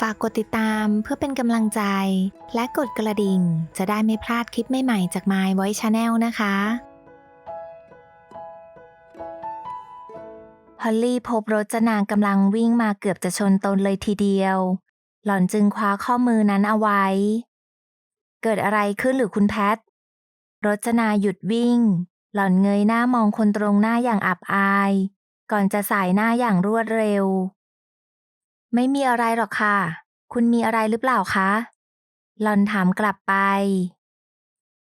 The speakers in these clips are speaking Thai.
ฝากกดติดตามเพื่อเป็นกำลังใจ และกดกระดิ่ง จะได้ไม่พลาดคลิปใหม่ๆจาก My Voice Channel นะคะพอลลี่พบรถจนางกำลังวิ่งมาเกือบจะชนตนเลยทีเดียว หล่อนจึงคว้าข้อมือนั้นเอาไว้ เกิดอะไรขึ้นหรือคุณแพท รจนาหยุดวิ่ง หล่อนเงยหน้ามองคนตรงหน้าอย่างอับอาย ก่อนจะสายหน้าอย่างรวดเร็ว ไม่มีอะไรหรอกค่ะ คุณมีอะไรหรือเปล่าคะ หลอนถามกลับไป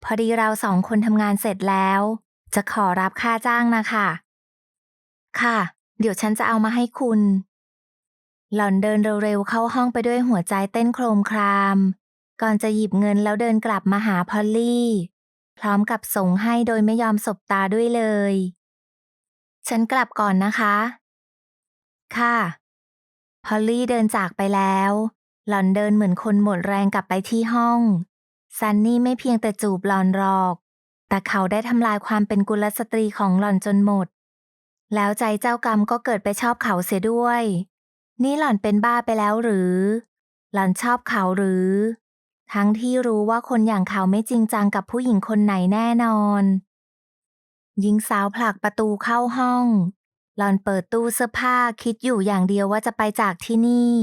พอดีเราสองคนทำงานเสร็จแล้ว จะขอรับค่าจ้างนะคะ ค่ะ เดี๋ยวฉันจะเอามาให้คุณ หล่อนเดินเร็วๆเข้าห้องไปด้วยหัวใจเต้นโครมคราม ก่อนจะหยิบเงินแล้วเดินกลับมาหาพอลลี่ พร้อมกับส่งให้โดยไม่ยอมสบตาด้วยเลย ฉันกลับก่อนนะคะ ค่ะ พอลลี่เดินจากไปแล้ว หล่อนเดินเหมือนคนหมดแรงกลับไปที่ห้อง ซันนี่ไม่เพียงแต่จูบหล่อนหรอก แต่เขาได้ทำลายความเป็นกุลสตรีของหล่อนจนหมด แล้วใจเจ้ากรรมก็เกิดไปชอบเขาเสียด้วย นี่หล่อนเป็นบ้าไปแล้วหรือ หล่อนชอบเขาหรือ ทั้งที่รู้ว่าคนอย่างเขาไม่จริงจังกับผู้หญิงคนไหนแน่นอนหญิงสาวผลักประตูเข้าห้อง หลอนเปิดตู้เสื้อผ้าคิดอยู่อย่างเดียวว่าจะไปจากที่นี่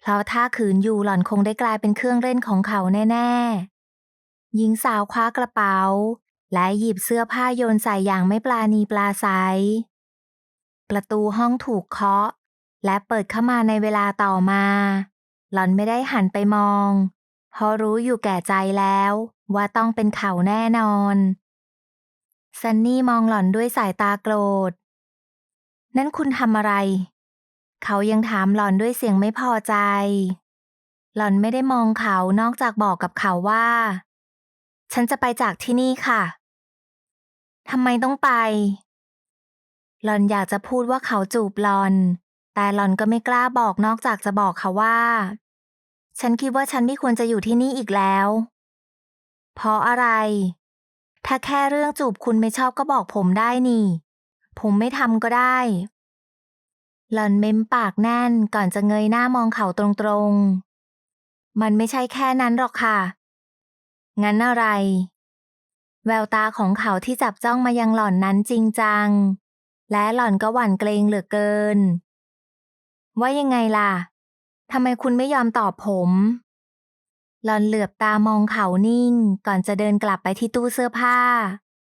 เพราะถ้าขืนอยู่หล่อนคงได้กลายเป็นเครื่องเล่นของเขาแน่ ๆ หญิงสาวคว้ากระเป๋า และหยิบเสื้อผ้าโยนใส่อย่างไม่ปลาณีปลาใสประตูห้องถูกเคาะ และเปิดเข้ามาในเวลาต่อมา หล่อนไม่ได้หันไปมองเพราะรู้อยู่แก่ใจแล้ว ว่าต้องเป็นเขาแน่นอน ซันนี่มองหล่อนด้วยสายตาโกรธ นั่นคุณทำอะไร เขายังถามหล่อนด้วยเสียงไม่พอใจ หล่อนไม่ได้มองเขานอกจากบอกกับเขาว่า ฉันจะไปจากที่นี่ค่ะทำไมต้องไป หล่อนอยากจะพูดว่าเขาจูบหล่อน แต่หล่อนก็ไม่กล้าบอกนอกจากจะบอกเขาว่า ฉันคิดว่าฉันไม่ควรจะอยู่ที่นี่อีกแล้ว เพราะอะไร ถ้าแค่เรื่องจูบคุณไม่ชอบก็บอกผมได้นี่ ผมไม่ทำก็ได้ หล่อนเม้มปากแน่นก่อนจะเงยหน้ามองเขาตรงๆ มันไม่ใช่แค่นั้นหรอกค่ะ งั้นอะไร แววตาของเขาที่จับจ้องมายังหล่อนนั้นจริงจัง และหล่อนก็หวั่นเกรงเหลือเกิน ว่ายังไงล่ะ ทำไมคุณไม่ยอมตอบผม หล่อนเหลือบตามองเขานิ่ง ก่อนจะเดินกลับไปที่ตู้เสื้อผ้า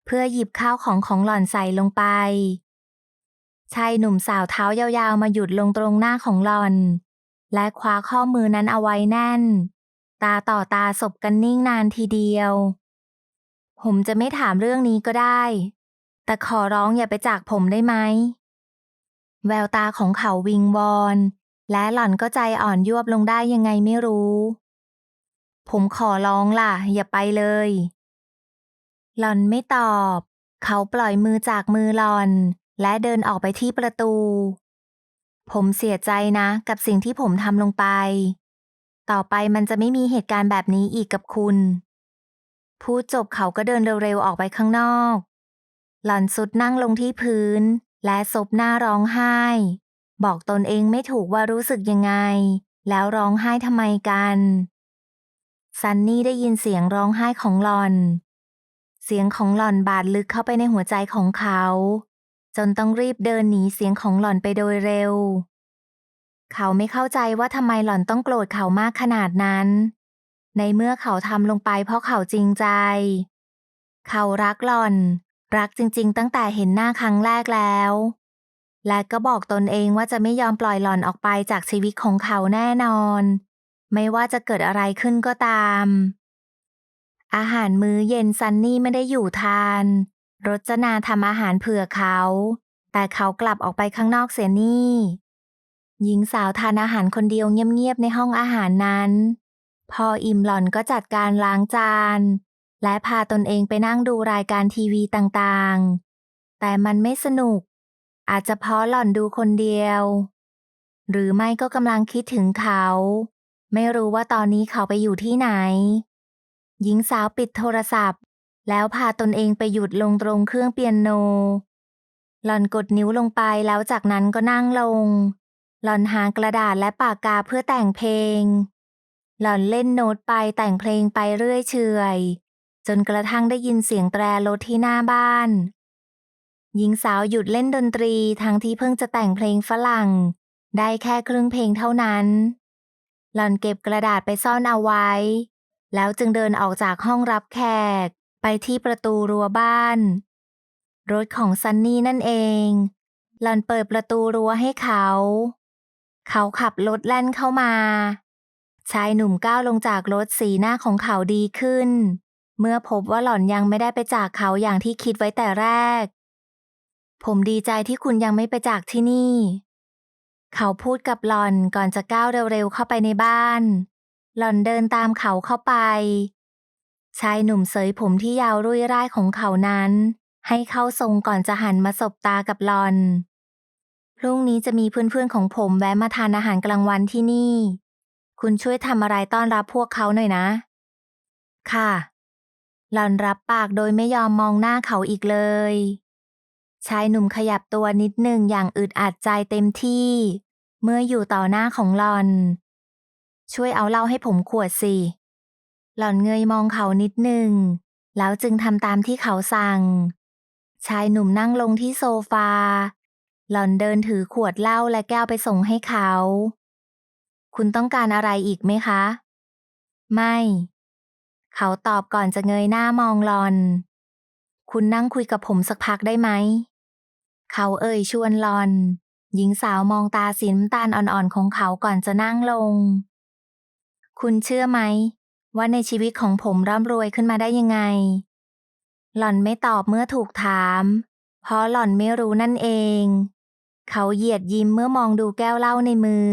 เพื่อหยิบข้าวของของหล่อนใส่ลงไป ชายหนุ่มสาวเท้ายาวๆมาหยุดลงตรงหน้าของหลอน และคว้าข้อมือนั้นเอาไว้แน่น ตาต่อตาสบกันนิ่งนานทีเดียว ผมจะไม่ถามเรื่องนี้ก็ได้ แต่ขอร้องอย่าไปจากผมได้ไหม แววตาของเขาวิงวอน และหล่อนก็ใจอ่อนยวบลงได้ยังไงไม่รู้ ผมขอร้องล่ะ อย่าไปเลย หล่อนไม่ตอบ เขาปล่อยมือจากมือหล่อน และเดินออกไปที่ประตู ผมเสียใจนะ กับสิ่งที่ผมทำลงไป ต่อไปมันจะไม่มีเหตุการณ์แบบนี้อีกกับคุณ พูดจบเขาก็เดินเร็วๆออกไปข้างนอก หล่อนสุดนั่งลงที่พื้น และซบหน้าร้องไห้ บอกตนเองไม่ถูกว่ารู้สึกยังไง แล้วร้องไห้ทำไมกันซันนี่ได้ยินเสียงร้องไห้ของหลอน เสียงของหลอนบาดลึกเข้าไปในหัวใจของเขา จนต้องรีบเดินหนีเสียงของหล่อนไปโดยเร็ว เขาไม่เข้าใจว่าทำไมหล่อนต้องโกรธเขามากขนาดนั้น ในเมื่อเขาทำลงไปเพราะเขาจริงใจ เขารักหล่อน รักจริง ๆ ตั้งแต่เห็นหน้าครั้งแรกแล้ว และก็บอกตนเองว่าจะไม่ยอมปล่อยหล่อนออกไปจากชีวิตของเขาแน่นอน ไม่ว่าจะเกิดอะไรขึ้นก็ตามอาหารมื้อเย็นซันนี่ไม่ได้อยู่ทาน รจนาทำอาหารเผื่อเขา แต่เขากลับออกไปข้างนอกเสียนี่ หญิงสาวทานอาหารคนเดียวเงียบๆในห้องอาหารนั้น พออิ่มหล่อนก็จัดการล้างจาน และพาตนเองไปนั่งดูรายการทีวีต่างๆ แต่มันไม่สนุก อาจจะเพราะหล่อนดูคนเดียว หรือไม่ก็กำลังคิดถึงเขา ไม่รู้ว่าตอนนี้เขาไปอยู่ที่ไหน หญิงสาวปิดโทรศัพท์ แล้วพาตนเองไปหยุดลงตรงเครื่องเปียโน หล่อนกดนิ้วลงไปแล้วจากนั้นก็นั่งลง หล่อนหากระดาษและปากกาเพื่อแต่งเพลง หล่อนเล่นโน้ตไปแต่งเพลงไปเรื่อยเฉยจนกระทั่งได้ยินเสียงแตรรถที่หน้าบ้าน หญิงสาวหยุดเล่นดนตรีทั้งที่เพิ่งจะแต่งเพลงฝรั่ง ได้แค่ครึ่งเพลงเท่านั้น หล่อนเก็บกระดาษไปซ่อนเอาไว้ แล้วจึงเดินออกจากห้องรับแขก ไปที่ประตูรั้วบ้าน รถของซันนี่นั่นเอง หล่อนเปิดประตูรั้วให้เขา เขาขับรถแล่นเข้ามา ชายหนุ่มก้าวลงจากรถสีหน้าของเขาดีขึ้น เมื่อพบว่าหล่อนยังไม่ได้ไปจากเขาอย่างที่คิดไว้แต่แรก ผมดีใจที่คุณยังไม่ไปจากที่นี่ เขาพูดกับหล่อนก่อนจะก้าวเร็วๆเข้าไปในบ้าน หล่อนเดินตามเขาเข้าไป ชายหนุ่มเสยผมที่ยาวรุ่ยร่ายของเขานั้น ให้เข้าทรงก่อนจะหันมาสบตากับหลอน พรุ่งนี้จะมีเพื่อนๆของผมแวะมาทานอาหารกลางวันที่นี่ คุณช่วยทำอะไรต้อนรับพวกเขาหน่อยนะ ค่ะ หลอนรับปากโดยไม่ยอมมองหน้าเขาอีกเลย ชายหนุ่มขยับตัวนิดหนึ่งอย่างอึดอัดใจเต็มที่ เมื่ออยู่ต่อหน้าของหลอน ช่วยเอาเหล้าให้ผมขวดสิ หล่อนเงยมองเขานิดหนึ่ง แล้วจึงทำตามที่เขาสั่ง ชายหนุ่มนั่งลงที่โซฟา หล่อนเดินถือขวดเหล้าและแก้วไปส่งให้เขา คุณต้องการอะไรอีกไหมคะ ไม่ เขาตอบก่อนจะเงยหน้ามองหลอน คุณนั่งคุยกับผมสักพักได้ไหม เขาเอ่ยชวนหลอน หญิงสาวมองตาสีน้ำตาลอ่อนๆของเขาก่อนจะนั่งลง คุณเชื่อไหม ว่าในชีวิตของผมร่ำรวยขึ้นมาได้ยังไง หล่อนไม่ตอบเมื่อถูกถาม เพราะหล่อนไม่รู้นั่นเอง เขาเหยียดยิ้มเมื่อมองดูแก้วเหล้าในมือ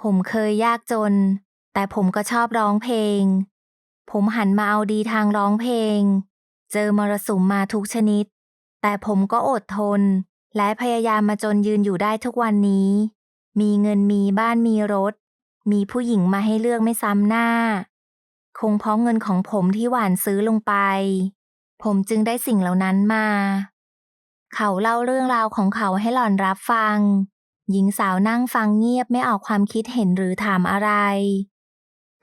ผมเคยยากจน แต่ผมก็ชอบร้องเพลง ผมหันมาเอาดีทางร้องเพลง เจอมรสุมมาทุกชนิด แต่ผมก็อดทน และพยายามมาจนยืนอยู่ได้ทุกวันนี้ มีเงินมีบ้านมีรถ มีผู้หญิงมาให้เลือกไม่ซ้ำหน้า คงเพราะเงินของผมที่หวานซื้อลงไป ผมจึงได้สิ่งเหล่านั้นมา เขาเล่าเรื่องราวของเขาให้หล่อนรับฟัง หญิงสาวนั่งฟังเงียบไม่ออกความคิดเห็นหรือถามอะไร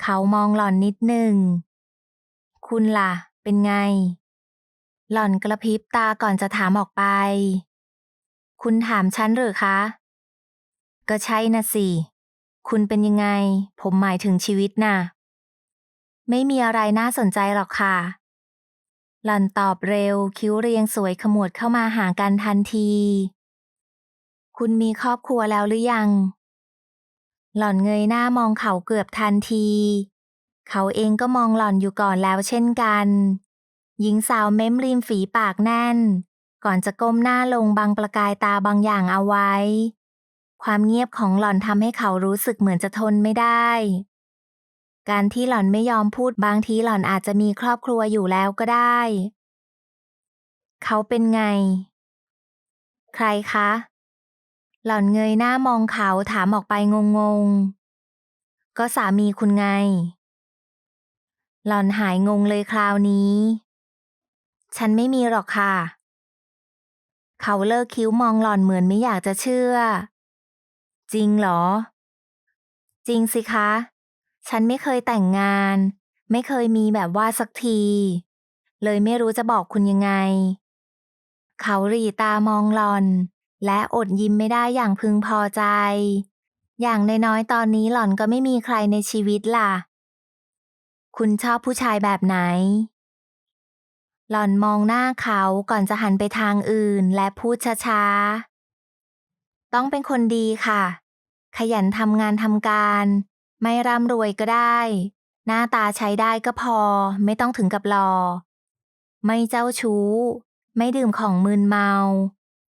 เขามองหล่อนนิดหนึ่ง คุณล่ะ เป็นไง หล่อนกระพริบตาก่อนจะถามออกไป คุณถามฉันหรือคะ ก็ใช่นะสิ คุณเป็นยังไง ผมหมายถึงชีวิตน่ะ ไม่มีอะไรน่าสนใจหรอกค่ะ หล่อนตอบเร็ว คิ้วเรียงสวยขมวดเข้ามาหากันทันที คุณมีครอบครัวแล้วหรือยัง หล่อนเงยหน้ามองเขาเกือบทันที เขาเองก็มองหล่อนอยู่ก่อนแล้วเช่นกัน หญิงสาวเม้มริมฝีปากแน่น ก่อนจะก้มหน้าลงบังประกายตาบางอย่างเอาไว้ ความเงียบของหล่อนทำให้เขารู้สึกเหมือนจะทนไม่ได้ การที่หล่อนไม่ยอมพูดบางทีหล่อนอาจจะมีครอบครัวอยู่แล้วก็ได้ เขาเป็นไง ใครคะ หล่อนเงยหน้ามองเขาถามออกไปงงๆ ก็สามีคุณไง หล่อนหายงงเลยคราวนี้ ฉันไม่มีหรอกค่ะ เขาเลิกคิ้วมองหล่อนเหมือนไม่อยากจะเชื่อ จริงเหรอ จริงสิคะ ฉันไม่เคยแต่งงาน ไม่เคยมีแบบว่าสักที เลยไม่รู้จะบอกคุณยังไง เขาหรีตามองหลอน และอดยิ้มไม่ได้อย่างพึงพอใจ อย่างน้อยๆตอนนี้หล่อนก็ไม่มีใครในชีวิตล่ะ คุณชอบผู้ชายแบบไหน หล่อนมองหน้าเขาก่อนจะหันไปทางอื่นและพูดช้าๆ ต้องเป็นคนดีค่ะ ขยันทำงานทำการ ไม่ร่ำรวยก็ได้ หน้าตาใช้ได้ก็พอ ไม่ต้องถึงกับหลอ่อไม่เจ้าชู้ ไม่ดื่มของมึนเมา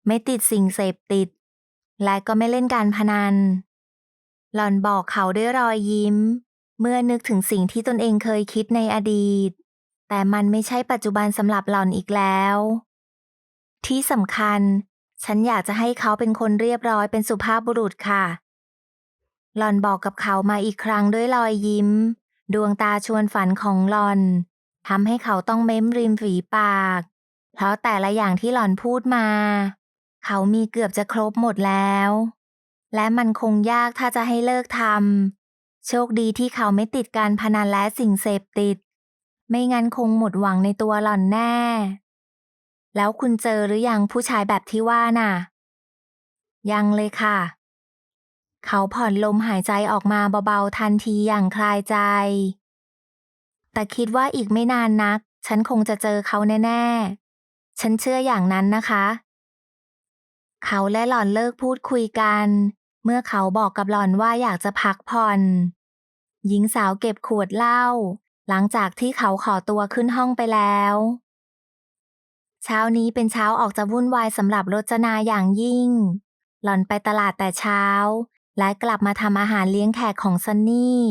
ไม่ติดสิ่งเสพติด และก็ไม่เล่นการพนัน หล่อนบอกเขาด้วยรอยยิ้ม เมื่อนึกถึงสิ่งที่ตนเองเคยคิดในอดีต แต่มันไม่ใช่ปัจจุบันสำหรับหล่อนอีกแล้ว ที่สำคัญ ฉันอยากจะให้เขาเป็นคนเรียบร้อยเป็นสุภาพบุรุษค่ะ หลอนบอกกับเขามาอีกครั้งด้วยรอยยิ้ม ดวงตาชวนฝันของหลอนทำให้เขาต้องเม้มริมฝีปาก เพราะแต่ละอย่างที่หลอนพูดมา เขามีเกือบจะครบหมดแล้ว และมันคงยากถ้าจะให้เลิกทำโชคดีที่เขาไม่ติดการพนันและสิ่งเสพติด ไม่งั้นคงหมดหวังในตัวหล่อนแน่ แล้วคุณเจอหรือยังผู้ชายแบบที่ว่าน่ะ ยังเลยค่ะ เขาผ่อนลมหายใจออกมาเบาๆทันทีอย่างคลายใจ แต่คิดว่าอีกไม่นานนัก ฉันคงจะเจอเขาแน่ๆ ฉันเชื่ออย่างนั้นนะคะ เขาและหล่อนเลิกพูดคุยกัน เมื่อเขาบอกกับหล่อนว่าอยากจะพักผ่อน หญิงสาวเก็บขวดเหล้าหลังจากที่เขาขอตัวขึ้นห้องไปแล้ว เช้านี้เป็นเช้าออกจะวุ่นวายสำหรับรจนาอย่างยิ่ง หล่อนไปตลาดแต่เช้า และกลับมาทำอาหารเลี้ยงแขกของซันนี่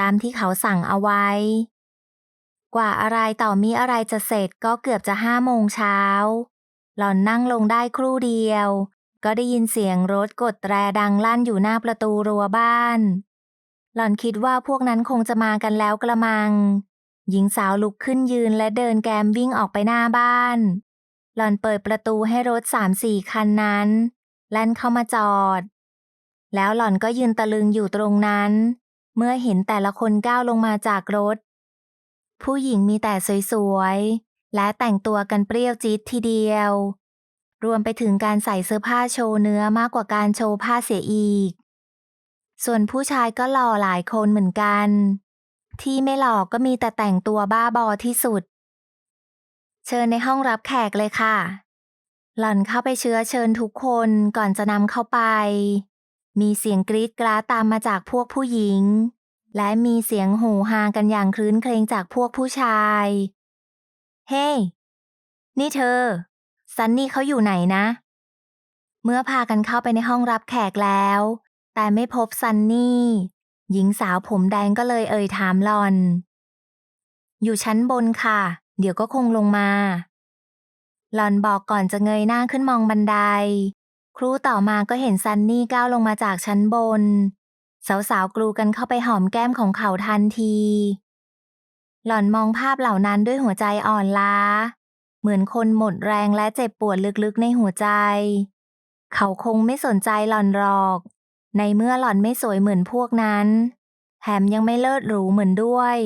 ตามที่เขาสั่งเอาไว้ กว่าอะไรต่อมีอะไรจะเสร็จก็เกือบจะห้าโมงเช้า หล่อนนั่งลงได้ครู่เดียว ก็ได้ยินเสียงรถกดแตรดังลั่นอยู่หน้าประตูรั้วบ้าน หล่อนคิดว่าพวกนั้นคงจะมากันแล้วกระมัง หญิงสาวลุกขึ้นยืนและเดินแกมวิ่งออกไปหน้าบ้าน หล่อนเปิดประตูให้รถสามสี่คันนั้น แล่นเข้ามาจอด แล้วหล่อนก็ยืนตะลึงอยู่ตรงนั้น เมื่อเห็นแต่ละคนก้าวลงมาจากรถ ผู้หญิงมีแต่สวยๆ และแต่งตัวกันเปรี้ยวจี๊ดทีเดียว รวมไปถึงการใส่เสื้อผ้าโชว์เนื้อมากกว่าการโชว์ผ้าเสียอีก ส่วนผู้ชายก็หล่อหลายคนเหมือนกัน ที่ไม่หลอกก็มีแต่แต่งตัวบ้าบอที่สุด เชิญในห้องรับแขกเลยค่ะ หล่อนเข้าไปเชื้อเชิญทุกคนก่อนจะนำเข้าไป มีเสียงกรี๊ดกราดตามมาจากพวกผู้หญิง และมีเสียงห่ฮากันอย่างคลื้นเครงจากพวกผู้ชาย เฮ้ hey, นี่เธอ ซันนี่เขาอยู่ไหนนะ เมื่อพากันเข้าไปในห้องรับแขกแล้ว แต่ไม่พบซันนี่ หญิงสาวผมแดงก็เลยเอ่ยถามหลอน อยู่ชั้นบนค่ะ เดี๋ยวก็คงลงมา หลอนบอกก่อนจะเงยหน้าขึ้นมองบันได ครูต่อมาก็เห็นซันนี่ก้าวลงมาจากชั้นบน สาวๆกลูกันเข้าไปหอมแก้มของเขาทันที หล่อนมองภาพเหล่านั้นด้วยหัวใจอ่อนล้า เหมือนคนหมดแรงและเจ็บปวดลึกๆในหัวใจ เขาคงไม่สนใจหล่อนหรอก ในเมื่อหล่อนไม่สวยเหมือนพวกนั้น แถมยังไม่เลิศหรูเหมือนด้วย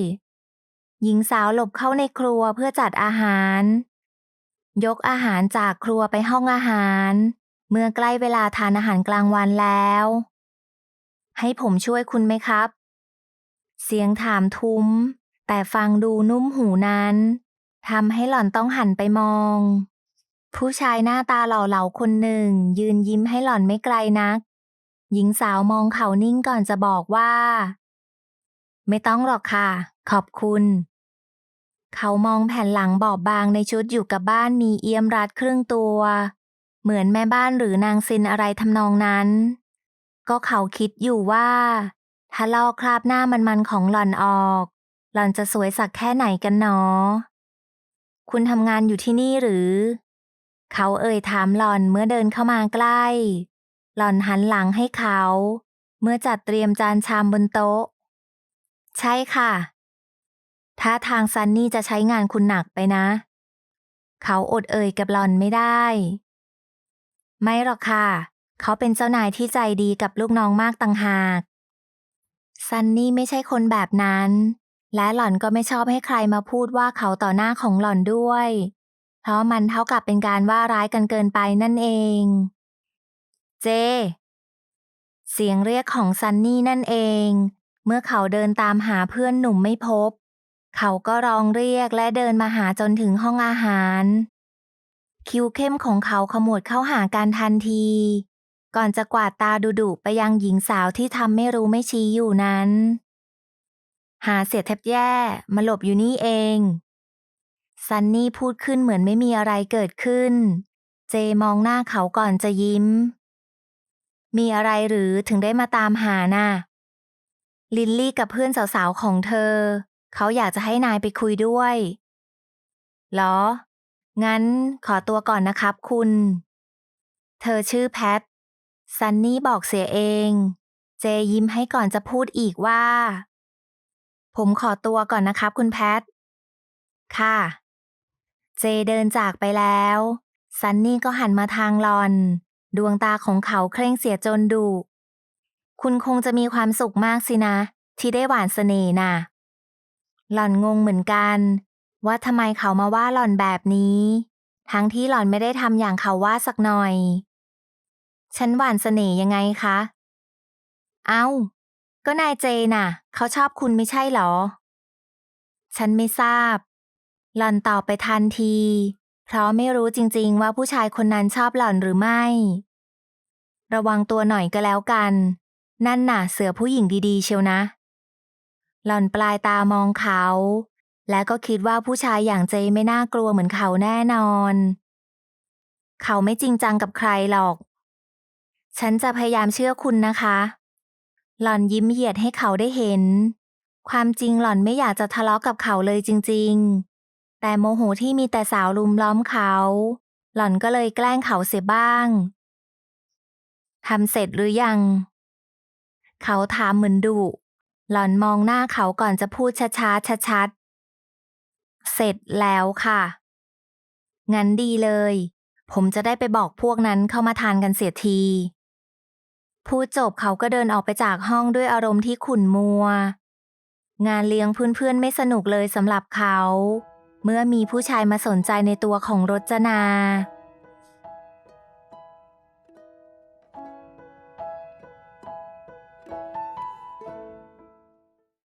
หญิงสาวหลบเข้าในครัวเพื่อจัดอาหาร ยกอาหารจากครัวไปห้องอาหาร เมื่อใกล้เวลาทานอาหารกลางวันแล้ว ให้ผมช่วยคุณไหมครับ เสียงถามทุ้ม แต่ฟังดูนุ่มหูนั้นทำให้หล่อนต้องหันไปมอง ผู้ชายหน้าตาหล่อเหลาคนหนึ่ง ยืนยิ้มให้หล่อนไม่ไกลนัก หญิงสาวมองเขานิ่งก่อนจะบอกว่า ไม่ต้องหรอกค่ะ ขอบคุณ เขามองแผ่นหลังบอบบางในชุดอยู่กับบ้านมีเอี้ยมรัดครึ่งตัว เหมือนแม่บ้านหรือนางซินอะไรทำนองนั้น ก็เขาคิดอยู่ว่าถ้าลอกคราบหน้ามันๆของหล่อนออก หล่อนจะสวยสักแค่ไหนกันหนอ คุณทำงานอยู่ที่นี่หรือ เขาเอ่ยถามหล่อนเมื่อเดินเข้ามาใกล้ หล่อนหันหลังให้เขา เมื่อจัดเตรียมจานชามบนโต๊ะ ใช่ค่ะ ถ้าทางซันนี่จะใช้งานคุณหนักไปนะ เขาอดเอ่ยกับหล่อนไม่ได้ ไม่หรอกค่ะ เขาเป็นเจ้านายที่ใจดีกับลูกน้องมากต่างหาก ซันนี่ไม่ใช่คนแบบนั้น และหล่อนก็ไม่ชอบให้ใครมาพูดว่าเขาต่อหน้าของหล่อนด้วย เพราะมันเท่ากับเป็นการว่าร้ายกันเกินไปนั่นเอง เจ เสียงเรียกของซันนี่นั่นเอง เมื่อเขาเดินตามหาเพื่อนหนุ่มไม่พบ เขาก็ร้องเรียกและเดินมาหาจนถึงห้องอาหาร คิ้วเข้มของเขาขมวดเข้าหาการทันที ก่อนจะกวาดตาดุๆไปยังหญิงสาวที่ทำไม่รู้ไม่ชี้อยู่นั้น หาเสียแทบแย่มาหลบอยู่นี่เองซันนี่พูดขึ้นเหมือนไม่มีอะไรเกิดขึ้น เจมองหน้าเขาก่อนจะยิ้ม มีอะไรหรือถึงได้มาตามหาน่ะ ลินลี่กับเพื่อนสาวๆของเธอ เขาอยากจะให้นายไปคุยด้วยเหรอ งั้นขอตัวก่อนนะครับคุณ เธอชื่อแพท ซันนี่บอกเสียเอง เจยิ้มให้ก่อนจะพูดอีกว่า ผมขอตัวก่อนนะครับคุณแพท ค่ะ เจเดินจากไปแล้ว ซันนี่ก็หันมาทางหลอน ดวงตาของเขาเคร่งเสียจนดุคุณคงจะมีความสุขมากสินะ ที่ได้หวานเสน่ห์น่ะ หล่อนงงเหมือนกัน ว่าทำไมเขามาว่าหล่อนแบบนี้ ทั้งที่หล่อนไม่ได้ทำอย่างเขาว่าสักหน่อย ฉันหวานเสน่ห์ยังไงคะ เอ้า ก็นายเจน่ะ เขาชอบคุณไม่ใช่หรอ ฉันไม่ทราบ หล่อนตอบไปทันที เพราะไม่รู้จริงๆว่าผู้ชายคนนั้นชอบหล่อนหรือไม่ ระวังตัวหน่อยก็แล้วกัน นั่นน่ะเสือผู้หญิงดีๆ เชียวนะ หล่อนปลายตามองเขา และก็คิดว่าผู้ชายอย่างเจไม่น่ากลัวเหมือนเขาแน่นอน เขาไม่จริงจังกับใครหรอก ฉันจะพยายามเชื่อคุณนะคะ หล่อนยิ้มเหยียดให้เขาได้เห็น ความจริงหล่อนไม่อยากจะทะเลาะกับเขาเลยจริง ๆ แต่โมโหที่มีแต่สาวลุมล้อมเขา หล่อนก็เลยแกล้งเขาเสียบ้าง ทำเสร็จหรือยัง เขาถามเหมือนดุ หล่อนมองหน้าเขาก่อนจะพูดช้าๆชัดๆ เสร็จแล้วค่ะ งั้นดีเลย ผมจะได้ไปบอกพวกนั้นเข้ามาทานกันเสียทีพูดจบเขาก็เดินออกไปจากห้องด้วยอารมณ์ที่ขุ่นมัว งานเลี้ยงเพื่อนๆไม่สนุกเลยสำหรับเขา เมื่อมีผู้ชายมาสนใจในตัวของรจนา